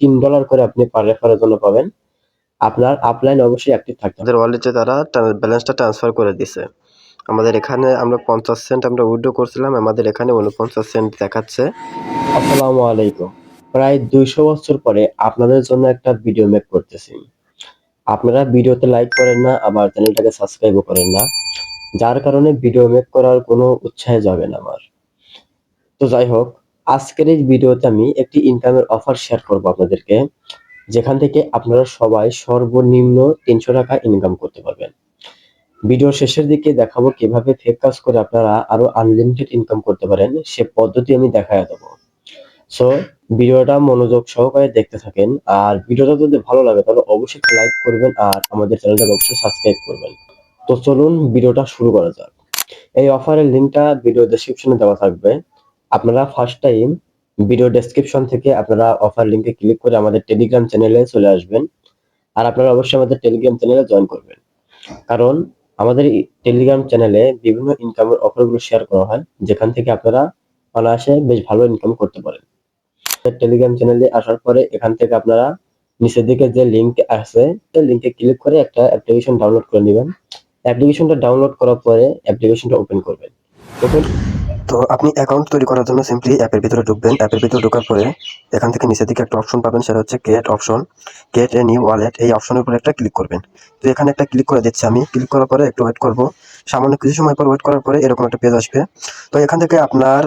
তিন ডলার করে আপনি পার রেফারের জন্য পাবেন। আপনার আপলাইন অবশ্যই অ্যাক্টিভ থাকতে হবে। আমাদের ওয়ালেটে তারা ব্যালেন্সটা ট্রান্সফার করে দিছে আমাদের এখানে আমরা পঞ্চাশ সেন্ট আমরা উইড্রো করছিলাম আমাদের এখানে উনপঞ্চাশ সেন্ট দেখাচ্ছে। আসসালামু আলাইকুম। প্রায় দুইশো বছর পরে আপনাদের জন্য একটা ভিডিও মেক করতেছি। আপনারা ভিডিওতে লাইক করেন না আবার চ্যানেলটাকে সাবস্ক্রাইবও করেন না। যার কারণে ভিডিও মেক করার কোনো উৎসাহ যাবে না আমার। তো যাই হোক আজকের এই ভিডিওতে আমি একটি ইনকামের অফার শেয়ার করব আপনাদেরকে, যেখান থেকে আপনারা সবাই সর্বনিম্ন তিনশো টাকা ইনকাম করতে পারবেন। ভিডিও শেষের দিকে দেখাবো কীভাবে ফেক কাজ করে আপনারা আরও আনলিমিটেড ইনকাম করতে পারেন, সে পদ্ধতি আমি দেখায় দেবো। সো ভিডিওটা মনোযোগ সহকারে দেখতে থাকেন, আর ভিডিওটা যদি ভালো লাগে তাহলে অবশ্যই লাইক করবেন আর আমাদের চ্যানেলটাকে অবশ্যই সাবস্ক্রাইব করবেন। তো চলুন ভিডিওটা শুরু করা যাক। এই অফারের লিঙ্কটা ভিডিও ডেসক্রিপশনে দেওয়া থাকবে। আপনারা ফার্স্ট টাইম ভিডিও ডেসক্রিপশন থেকে আপনারা অফার লিঙ্কে ক্লিক করে আমাদের টেলিগ্রাম চ্যানেলে চলে আসবেন। আর আপনারা অবশ্যই আমাদের টেলিগ্রাম চ্যানেলে জয়েন করবেন। কারণ আমাদের টেলিগ্রাম চ্যানেলে বিভিন্ন ইনকামের অফারগুলো শেয়ার করা হয়, যেখান থেকে আপনারা অনায়াসে বেশ ভালো ইনকাম করতে পারেন। টেলিগ্রাম চ্যানেলে আসার পরে এখান থেকে আপনারা নিচের দিকে যে লিঙ্ক আছে, সেই লিঙ্কে ক্লিক করে একটা অ্যাপ্লিকেশন ডাউনলোড করে নেবেন। অ্যাপ্লিকেশনটা ডাউনলোড করার পরে অ্যাপ্লিকেশনটা ওপেন করবেন। ওপেন তো আপনি অ্যাকাউন্ট তৈরি করার জন্য সিম্পলি অ্যাপের ভিতরে ঢুকবেন। অ্যাপের ভিতরে ঢোকার পরে এখান থেকে নিচের দিকে একটা অপশন পাবেন, সেটা হচ্ছে create option create a new wallet এই অপশনের উপরে একটা ক্লিক করবেন। তো এখানে একটা ক্লিক করে দিচ্ছি আমি। ক্লিক করার পরে একটু ওয়েট করব। সামান্য কিছু সময় পর ওয়েট করার পরে এরকম একটা পেজ আসবে। তো এখান থেকে আপনার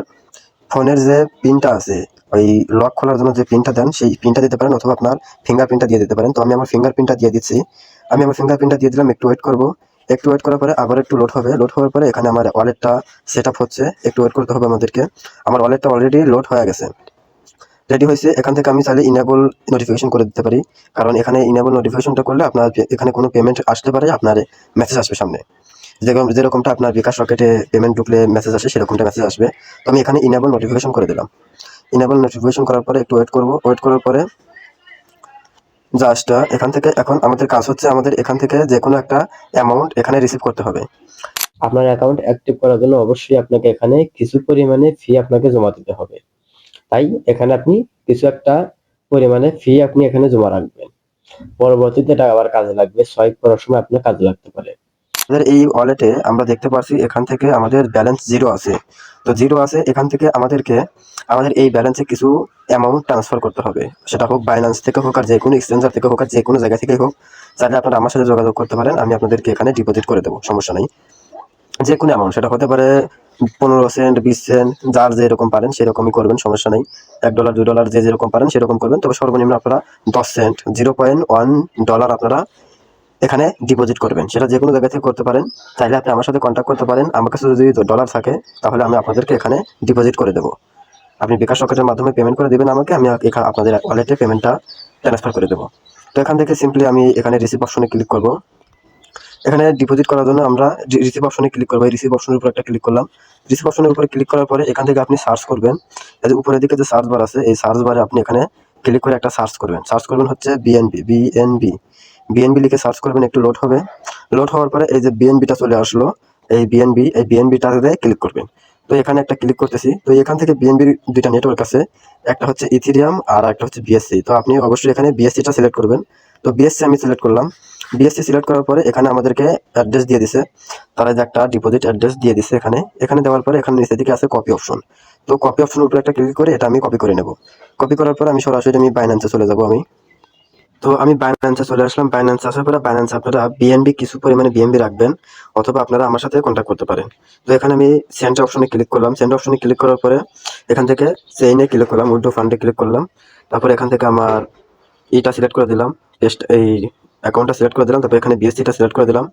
ফোনের যে পিনটা আছে, ওই লক খোলার জন্য যে পিনটা দেন, সেই পিনটা দিতে পারেন অথবা আপনার ফিঙ্গার প্রিন্টটা দিয়ে দিতে পারেন। তো আমি আমার ফিঙ্গার প্রিন্টটা দিয়ে দিচ্ছি। আমি আমার ফিঙ্গার প্রিন্টটা দিয়ে দিলাম, একটু ওয়েট করব। একটু ওয়েট করার পরে আবার একটু লোড হবে। লোড হওয়ার পরে এখানে আমার ওয়ালেটটা সেট আপ হচ্ছে। একটু ওয়েট করতে হবে আমাদেরকে। আমার ওয়ালেটটা অলরেডি লোড হয়ে গেছে। রেডি হয়েছে। এখান থেকে আমি চাইলে ইনেবল নোটিফিকেশন করে দিতে পারি। কারণ এখানে ইনেবল নোটিফিকেশনটা করলে আপনার এখানে কোনো পেমেন্ট আসতে পারে, আপনার মেসেজ আসবে সামনে। যেরকম যেরকমটা আপনার বিকাশ রকেটে পেমেন্ট ঢুকলে মেসেজ আসে, সেরকমটা মেসেজ আসবে। তো আমি এখানে ইনেবল নোটিফিকেশন করে দিলাম। ইনেবল নোটিফিকেশন করার পরে একটু ওয়েট করব। ওয়েট করার পরে জাস্ট এখান থেকে এখন আমাদের কাজ হচ্ছে আমাদের এখান থেকে যে কোনো একটা অ্যামাউন্ট এখানে রিসিভ করতে হবে। আপনার অ্যাকাউন্ট অ্যাক্টিভ করার জন্য অবশ্যই আপনাকে এখানে কিছু পরিমাণে ফি আপনাকে জমা দিতে হবে। তাই এখানে আপনি কিছু একটা পরিমাণে ফি আপনি এখানে জমা রাখবেন। পরবর্তীতে এটা আবার কাজে লাগবে সোয়াইপ করার সময় আপনার কাজে লাগতে পারে। আমাদের এই ওয়ালেটে আমরা দেখতে পাচ্ছি এখান থেকে আমাদের ব্যালেন্স জিরো আছে। তো জিরো আছে, এখান থেকে আমাদেরকে, আমাদের এই ব্যালেন্সে কিছু অ্যামাউন্ট ট্রান্সফার করতে হবে। সেটা হোক বাইন্যান্স থেকে হোক আর যে কোনো এক্সচেঞ্জার থেকে হোক আর যে কোনো জায়গা থেকে হোক, চাইলে আপনারা আমার সাথে যোগাযোগ করতে পারেন, আমি আপনাদেরকে এখানে ডিপোজিট করে দেবো, সমস্যা নেই। যে কোনো অ্যামাউন্ট সেটা হতে পারে পনেরো সেন্ট বিশ সেন্ট যার যেরকম পারেন সেরকমই করবেন, সমস্যা নেই। এক ডলার দুই ডলার যে যেরকম পারেন সেরকম করবেন, তবে সর্বনিম্ন আপনারা দশ cent zero point one dollar আপনারা এখানে ডিপোজিট করবেন। সেটা যে কোনো জায়গা থেকে করতে পারেন। চাইলে আপনি আমার সাথে কন্ট্যাক্ট করতে পারেন। আমার কাছে যদি ডলার থাকে, তাহলে আমি আপনাদেরকে এখানে ডিপোজিট করে দেবো। আপনি বিকাশ রকেটের মাধ্যমে পেমেন্ট করে দেবেন আমাকে, আমি এখানে আপনাদের ওয়ালেটে পেমেন্টটা ট্রান্সফার করে দেবো। তো এখান থেকে সিম্পলি আমি এখানে রিসিভ অপশনে ক্লিক করব। এখানে ডিপোজিট করার জন্য আমরা রিসিভ অপশনে ক্লিক করব। রিসিভ অপশনের উপর একটা ক্লিক করলাম। রিসিভ অপশনের উপরে ক্লিক করার পরে এখান থেকে আপনি সার্চ করবেন। এই উপরের দিকে যে সার্চ বার আছে, এই সার্চ বারে আপনি এখানে ক্লিক করে একটা সার্চ করবেন। সার্চ করবেন হচ্ছে বিএনবি বিএনবি বিএনবি লিখে সার্চ করবেন, একটু লোড হবে। লোড হওয়ার পরে এই যে বিএনবিটা চলে আসলো, এই বিএনবি এই বিএনবিটাতে ক্লিক করবেন। তো এখানে একটা ক্লিক করতেছি। তো এখান থেকে বিএনবির দুইটা নেটওয়ার্ক আছে, একটা হচ্ছে ইথিরিয়াম আর একটা হচ্ছে বিএসসি তো আপনি অবশ্যই এখানে বিএসসিটা সিলেক্ট করবেন। তো বিএসসি আমি সিলেক্ট করলাম। বিএসসি সিলেক্ট করার পরে এখানে আমাদেরকে অ্যাড্রেস দিয়ে দিছে। তারা যে একটা ডিপোজিট অ্যাড্রেস দিয়ে দিছে এখানে। এখানে দেওয়ার পরে এখানে নিচে দিকে আছে কপি অপশন তো কপি অপশনের উপরে একটা ক্লিক করে এটা আমি কপি করে নেব। কপি করার পর আমি সরাসরি আমি বাইন্যান্সে চলে যাব আমি। তো আমি বাইন্যান্সে চলে আসলাম। বাইন্যান্স আসার পরে বাইন্যান্স আপনারা বিএনবি কিছু পরিমাণে বিএনবি রাখবেন, অথবা আপনারা আমার সাথে কন্ট্যাক্ট করতে পারেন। তো এখানে আমি সেন্টার অপশনে ক্লিক করলাম। সেন্টার অপশনে ক্লিক করার পরে এখান থেকে চেইনে ক্লিক করলাম উইড্রো ফান্ডে ক্লিক করলাম। তারপরে এখান থেকে আমার ইটা সিলেক্ট করে দিলাম এই অ্যাকাউন্টটা সিলেক্ট করে দিলাম, তারপর এখানে বিএসসিটা সিলেক্ট করে দিলাম।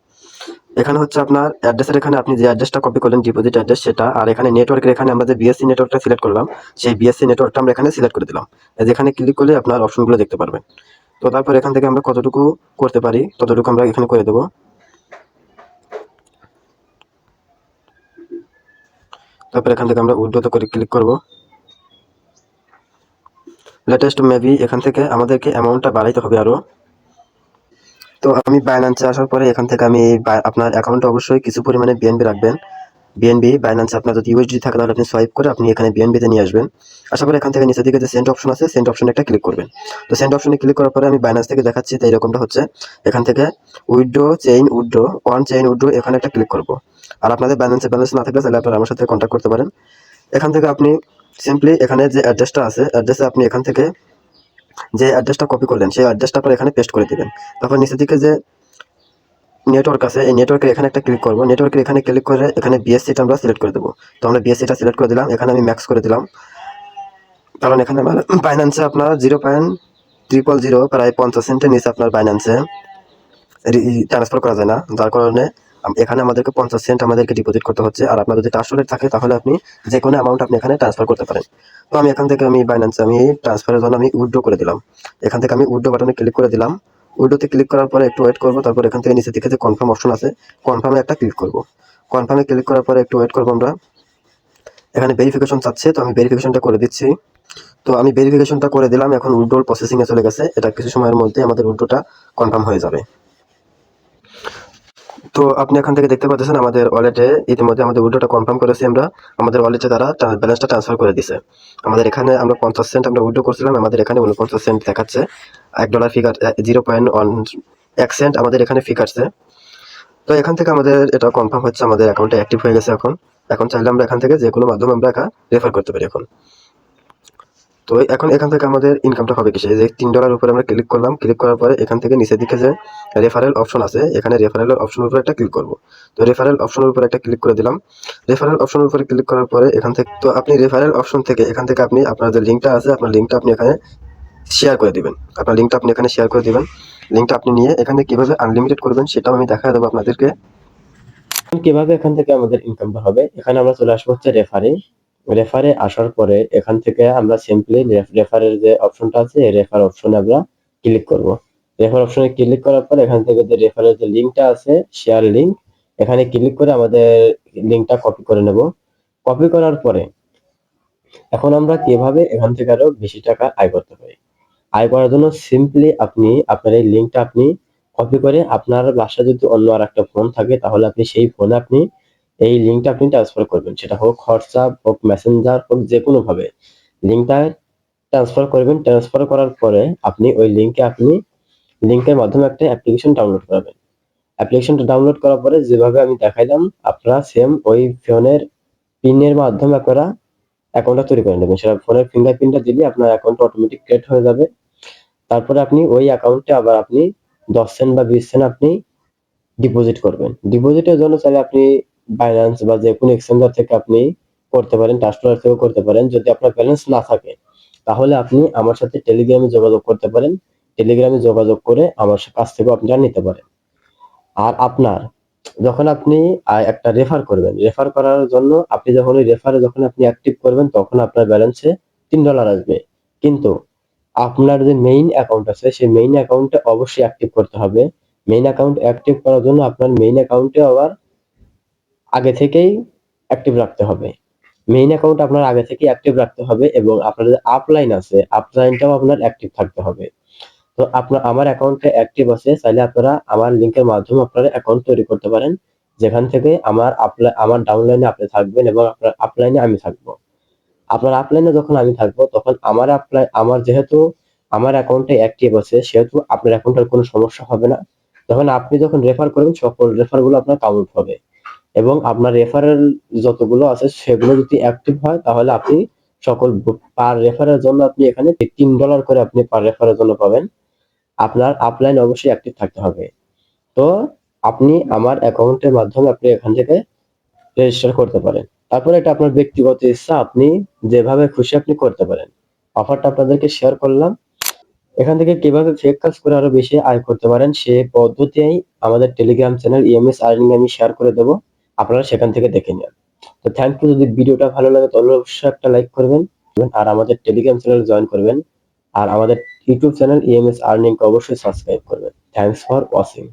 এখানে হচ্ছে আপনার অ্যাড্রেসের এখানে আপনি যে অ্যাড্রেসটা কপি করলেন ডিপোজিট অ্যাড্রেস সেটা, আর এখানে নেটওয়ার্কের এখানে আমরা যে বিএসসি নেটওয়ার্কটা সিলেক্ট করলাম, সেই বিএসসি নেটওয়ার্কটা আমরা এখানে সিলেক্ট করে দিলাম। যেখানে ক্লিক করলে আপনার অপশনগুলো দেখতে পারবেন। তো তারপর এখান থেকে আমরা কতটুকু করতে পারি, ততটুকু আমরা এখানে করে দেবো। তারপর এখান থেকে আমরা উল্টোতে করে ক্লিক করব। লেটেস্ট মেবি এখান থেকে আমাদেরকে অ্যামাউন্টটা বাড়াইতে হবে আরও তো আমি বাইন্যান্সে আসার পরে এখান থেকে আমি আপনার অ্যাকাউন্টে অবশ্যই কিছু পরিমাণে বিএনবি রাখবেন। বিএনবি বাইন্যান্সে আপনার যদি ইউএসডি থাকে, তাহলে আপনি সোয়াইপ করে আপনি এখানে বিএনবিতে নিয়ে আসবেন। আশা করি এখান থেকে নিচের দিকে যে সেন্ট অপশন আছে সেন্ট অপশনে একটা ক্লিক করবেন। তো সেন্ট অপশনে ক্লিক করার পরে আমি বাইন্যান্স থেকে দেখাচ্ছি, তো এরকমটা হচ্ছে। এখান থেকে withdraw chain withdraw one chain withdraw এখানে একটা ক্লিক করব। আর আপনাদের ব্যালেন্সে ব্যালেন্স না থাকলে তাহলে আপনারা আমার সাথে কন্ট্যাক্ট করতে পারেন। এখান থেকে আপনি সিম্পলি এখানে যে অ্যাড্রেসটা আছে অ্যাড্রেসে আপনি এখান থেকে যে অ্যাড্রেসটা কপি করলেন, সেই অ্যাড্রেসটা পরে এখানে পেস্ট করে দিবেন। তারপর নিচের দিকে যে নেটওয়ার্ক আছে, এই নেটওয়ার্কের এখানে একটা ক্লিক করব। নেটওয়ার্কের এখানে ক্লিক করে এখানে বিএসসিটা আমরা সিলেক্ট করে দেবো। তো আমরা বিএসসিটা সিলেক্ট করে দিলাম, এখানে আমি ম্যাক্স করে দিলাম। কারণ এখানে আমার বাইন্যান্সে আপনার জিরো পয়েন্ট ট্রিপল জিরো প্রায় পঞ্চাশ সেন্টের নিচে আপনার বাইন্যান্সে ট্রান্সফার করা যায় না। যার কারণে এখানে আমাদেরকে পঞ্চাশ সেন্ট আমাদেরকে ডিপোজিট করতে হচ্ছে। আর আপনার যদি ট্রাস্টলেট থাকে, তাহলে আপনি যে কোনো অ্যামাউন্ট আপনি এখানে ট্রান্সফার করতে পারেন। তো আমি এখান থেকে আমি বাইন্যান্সে আমি ট্রান্সফারের জন্য আমি উইড্রো করে দিলাম। এখান থেকে আমি উইড্রো বাটনে ক্লিক করে দিলাম। উইড্রোতে ক্লিক করার পরে একটু ওয়েট করব, তারপর এখান থেকে নিচে দিকে যে কনফার্ম অপশন আছে কনফার্মে একটা ক্লিক করব। কনফার্মে ক্লিক করার পরে একটু ওয়েট করব আমরা। এখানে ভেরিফিকেশন চাচ্ছে, তো আমি ভেরিফিকেশনটা করে দিচ্ছি। তো আমি ভেরিফিকেশনটা করে দিলাম, এখন উইড্রোল প্রসেসিংয়ে চলে গেছে। এটা কিছু সময়ের মধ্যে আমাদের উইড্রোটা কনফার্ম হয়ে যাবে। তো আপনি এখান থেকে দেখতে পাচ্ছেন আমাদের ওয়ালেটে ইতিমধ্যে আমাদের উইড্রোটা কনফার্ম করেছি আমরা। আমাদের ওয়ালেটে তারা ব্যালেন্সটা ট্রান্সফার করে দিছে। আমাদের এখানে আমরা পঞ্চাশ সেন্ট আমরা উইড্রো করছিলাম, আমাদের এখানে উনপঞ্চাশ সেন্ট দেখাচ্ছে। এক dollar figure zero point one এক সেন্ট আমাদের এখানে ফি কাটছে তো এখান থেকে আমাদের এটা কনফার্ম হচ্ছে, আমাদের অ্যাকাউন্টে অ্যাক্টিভ হয়ে গেছে এখন। এখন চাইলে আমরা এখান থেকে যে কোনো মাধ্যমে আমরা একা রেফার করতে পারি এখন। তো এখন এখান থেকে আমাদের ইনকামটা হবে কিসে? যে তিন ডলার উপরে আমরা ক্লিক করলাম ক্লিক করার পরে এখান থেকে নিচের দিকে যে রেফারেল অপশন আছে, এখানে রেফারেলের অপশনের উপরে একটা ক্লিক করব। তো রেফারেল অপশনের উপরে একটা ক্লিক করে দিলাম। রেফারেল অপশনের উপরে ক্লিক করার পরে এখান থেকে, তো আপনি রেফারেল অপশন থেকে এখান থেকে আপনি আপনার যে লিঙ্কটা আছে, আপনার লিঙ্কটা আপনি এখানে শেয়ার করে দিবেন। আপনার লিঙ্কটা আপনি এখানে শেয়ার করে দিবেন। লিঙ্কটা আপনি নিয়ে এখানে কীভাবে আনলিমিটেড করবেন সেটাও আমি দেখা দেবো আপনাদেরকে। কীভাবে এখান থেকে আমাদের ইনকামটা হবে? এখানে আমরা চলে আসব হচ্ছে রেফারে রেফারে আসার পরে এখান থেকে আমরা সিম্পলি রেফারের যে অপশনটা আছে, এই রেফার অপশনে আমরা ক্লিক করব। রেফার অপশনে ক্লিক করার পর এখান থেকে যে রেফারের যে লিঙ্কটা আছে শেয়ার লিঙ্ক এখানে ক্লিক করে আমাদের লিঙ্কটা কপি করে নেব। কপি করার পরে এখন আমরা কীভাবে এখান থেকে আরও বেশি টাকা আয় করতে পারি? আয় করার জন্য সিম্পলি আপনি, আপনার এই লিঙ্কটা আপনি কপি করে আপনার বাসায় যদি অন্য আর একটা ফোন থাকে, তাহলে আপনি সেই ফোনে আপনি এই লিঙ্কটা আপনি ট্রান্সফার করবেন। সেটা হোক হোয়াটসঅ্যাপ হোক মেসেঞ্জার হোক যে কোনো ভাবে লিঙ্কটা ট্রান্সফার করবেন। ট্রান্সফার করার পরে আপনি ওই লিঙ্কে আপনি লিঙ্কের মাধ্যমে একটা অ্যাপ্লিকেশন ডাউনলোড করাবেন। অ্যাপ্লিকেশনটা ডাউনলোড করার পরে যেভাবে আমি দেখাইলাম, আপনারা সেম ওই ফোনের পিনের মাধ্যমে আপনারা অ্যাকাউন্টটা তৈরি করে নেবেন। সেটা ফোনের ফিঙ্গারপ্রিন্টটা দিলে আপনার অ্যাকাউন্ট অটোমেটিক ক্রিয়েট হয়ে যাবে। তারপরে আপনি ওই অ্যাকাউন্টে আবার আপনি দশ সেন্ট বা বিশ সেন্ট আপনি ডিপোজিট করবেন। ডিপোজিটের জন্য চাইলে আপনি বাইন্যান্স বা যে কোনো এক্সচেঞ্জার থেকে আপনি করতে পারেন ট্রাস্টলার থেকেও করতে পারেন, যদি আপনার ব্যালেন্স না থাকে, তাহলে আপনি আমার সাথে টেলিগ্রামে যোগাযোগ করতে পারেন। টেলিগ্রামে যোগাযোগ করে আমার কাছ থেকেও আপনারা নিতে পারেন। আর আপনার, যখন আপনি একটা রেফার করবেন রেফার করার জন্য আপনি যখন ওই রেফারে যখন আপনি অ্যাক্টিভ করবেন, তখন আপনার ব্যালেন্সে তিন ডলার আসবে। কিন্তু আপনার যে মেইন অ্যাকাউন্ট আছে, সেই মেইন অ্যাকাউন্টে অবশ্যই অ্যাক্টিভ করতে হবে। মেইন অ্যাকাউন্ট অ্যাক্টিভ করার জন্য আপনার মেইন অ্যাকাউন্টে আবার আগে থেকেই অ্যাক্টিভ রাখতে হবে। মেইন অ্যাকাউন্ট আপনার আগে থেকে অ্যাক্টিভ রাখতে হবে এবং আপনার যে আপলাইন আছে আপলাইনটাও আপনার অ্যাক্টিভ থাকতে হবে। তো আপনার, আমার অ্যাকাউন্টে অ্যাক্টিভ আছে, চাইলে আপনারা আমার লিংকের মাধ্যমে আপনারা অ্যাকাউন্ট তৈরি করতে পারেন। যেখান থেকে আমার আপলাই আমার ডাউনলাইনে আপনি থাকবেন এবং আপনার আপলাইনে আমি থাকব। আপনার আপলাইনে যখন আমি থাকব, তখন আমার আপলাই আমার যেহেতু আমার অ্যাকাউন্টে অ্যাক্টিভ আছে, সেহেতু আপনার অ্যাকাউন্টের কোনো সমস্যা হবে না। তখন আপনি যখন রেফার করবেন, সকল রেফারগুলো আপনার কাউন্ট হবে। এবং আপনার রেফারেল যতগুলো আছে, সেগুলো যদি অ্যাক্টিভ হয়, তাহলে আপনি সকল পার রেফারের জন্য আপনি এখানে তিন ডলার করে আপনি পার রেফারের জন্য পাবেন। আপনার আপলাইন অবশ্যই অ্যাক্টিভ থাকতে হবে। তো আপনি আমার অ্যাকাউন্টের মাধ্যমে আপনি এখান থেকে রেজিস্টার করতে পারেন। তারপরে এটা আপনার ব্যক্তিগত ইচ্ছা, আপনি যেভাবে খুশি আপনি করতে পারেন। অফারটা আপনাদেরকে শেয়ার করলাম। এখান থেকে কীভাবে ফেক কাজ করে আরও বেশি আয় করতে পারেন, সে পদ্ধতি আমাদের টেলিগ্রাম চ্যানেল ইএমএস আর্নিং আমি শেয়ার করে দেবো। আপনারা সেখান থেকে দেখে নেন। তো থ্যাংক ইউ যদি ভিডিওটা ভালো লাগে তাহলে অবশ্যই একটা লাইক করবেন আর আমাদের টেলিগ্রাম চ্যানেল জয়েন করবেন। আর আমাদের ইউটিউব চ্যানেল ইএমএস আর্নিং অবশ্যই সাবস্ক্রাইব করবেন। Thanks for watching